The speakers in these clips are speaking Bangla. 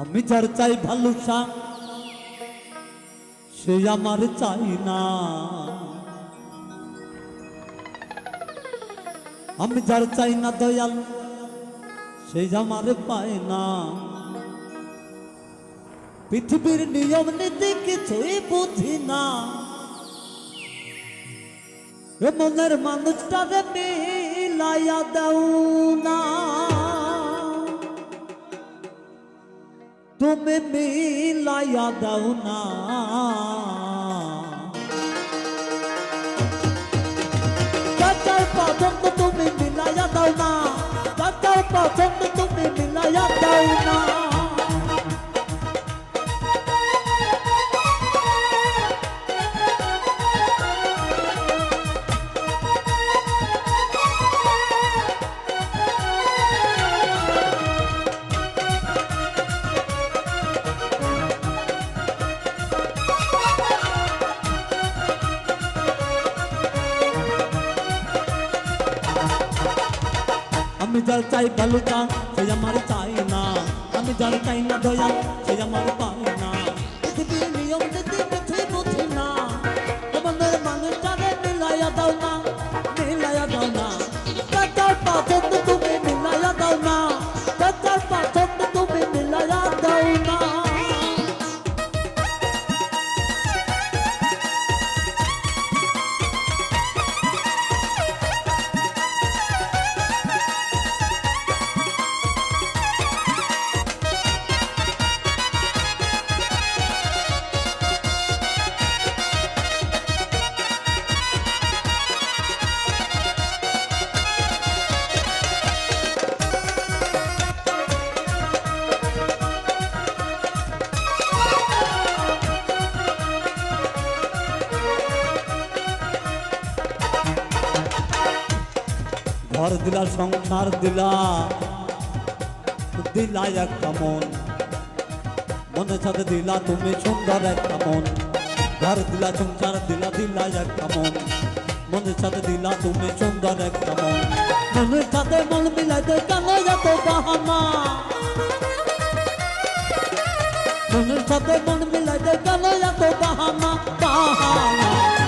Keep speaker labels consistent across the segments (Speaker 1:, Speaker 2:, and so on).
Speaker 1: আমি যার চাই ভালো সা আমার চাই না। আমি যার চাই না দয়াল, সে আমার পায় না। পৃথিবীর নিয়ম নীতি কিছুই বুঝি না। মনের মানুষটারে মিলাইয়া দাও না। তুমি মিলাইয়া দাও না চাচার পছন্দ তুমি মিলাইয়া দাও না চাচার পছন্দ তুমি মিলাইয়া দাও না আমি জল চাই ভালো চা, সে আমার চাই না। আমি জল চাই না দয়া, সে আমার পাই না। দিলা, সংসার দিলা। দিলা একটা মন। মনের সাথে দিলা তুমি, সুন্দর একটা মন। ঘর দিলা, সংসার দিলা দিলা একটা মন। মনের সাথে দিলা তুমি, সুন্দর একটা মন। মনের সাথে মন মিলাইতে কেন এত বাহানা? মনের সাথে মন মিলাইতে কেন এত বাহানা? বাহানা।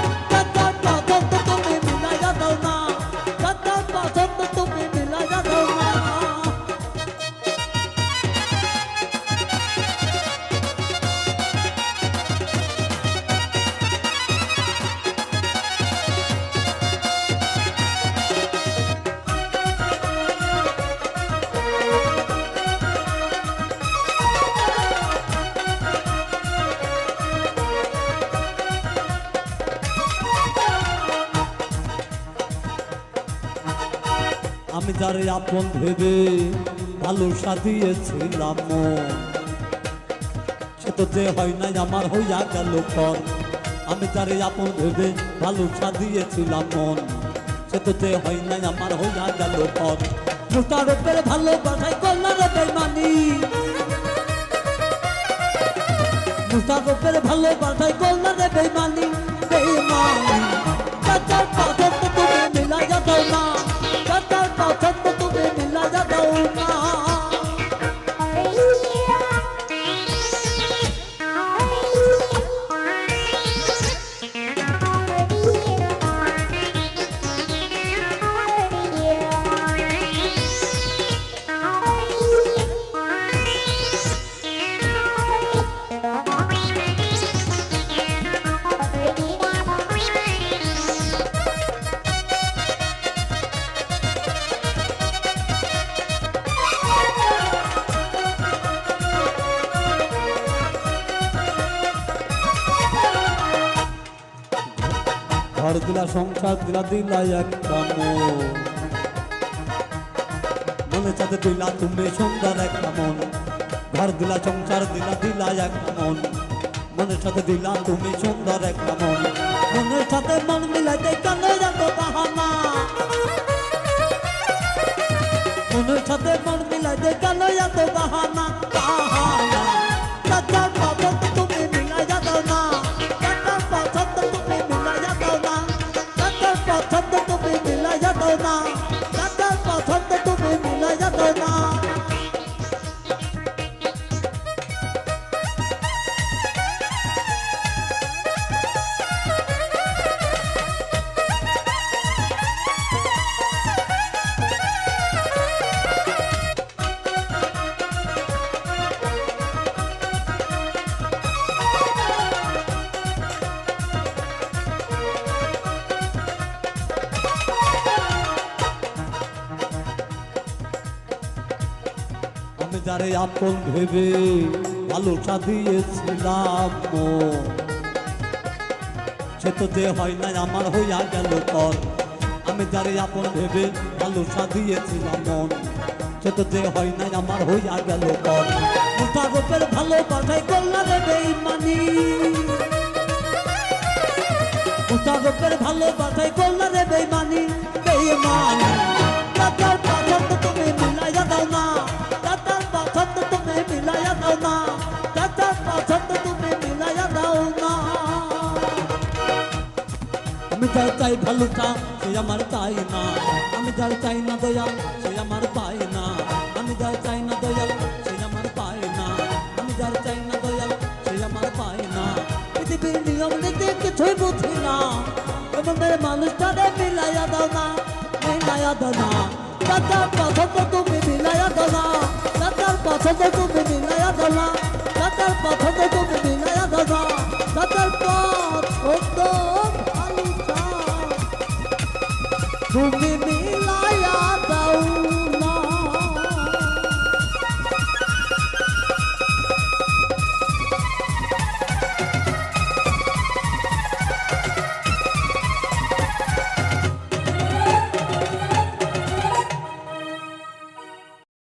Speaker 1: আমি যারে আপন ভেবে ভালো সাজিয়েছিলাম। সে তো যে হয় নাই, আমার হইয়া গেল পর। আমি যারে আপন ভেবে ভালো সাজিয়েছিলাম। মন সে তো যে হয় নাই, আমার হইয়া গেল পর। মুতার উপরে ভালোবাসায় কল্যাণ বেমানি মুতার উপরে ভালোবাসায় কল্যাণ বেমানি বেমানি চাচার পছন্দ তুমি মিলাইয়া দাও না। মিলাইয়া ঘর দিলা, সংসার দিলা দিলা একটা মন চাতে দিলা তুমি সুন্দর একটা মন ঘর দিলা, সংসার দিলা দিলা একটা মন মনের সাথে দিলা তুমি সুন্দর একটা মন মনের সাথে মন মিলাইতে যারে আপন ভেবে ভালোটা দিয়েছিলাম সে তো যে হয় না আমার হইয়া গেল পর আমি যারে আপন ভেবে ভালোটা দিয়েছিলাম মন। সে তো যে হয় না আমার হইয়া গেল পর মুতারফের ভালোবাসায় করলা রে বেইমানি। মুতারফের ভালোবাসায় করলা রে আমি যার চাই ভালোটা, সে আমার চাই না। আমি যার চাই না দয়াল, সে আমার পায় না। আমি যার চাই না দয়াল, সে আমার পায় না। আমি যার চাই না দয়াল, সে আমার পায় না। পৃথিবীর নিয়ম নীতি কিছুই বুঝি না। তোমাদের মানুষটারে মিলাইয়া দাও না, মিলাইয়া দাও না। দাদার পছন্দ তুমি মিলাইয়া দাও না। দাদার পছন্দ তুমি মিলাইয়া দাও না। দাদার পছন্দ তুমি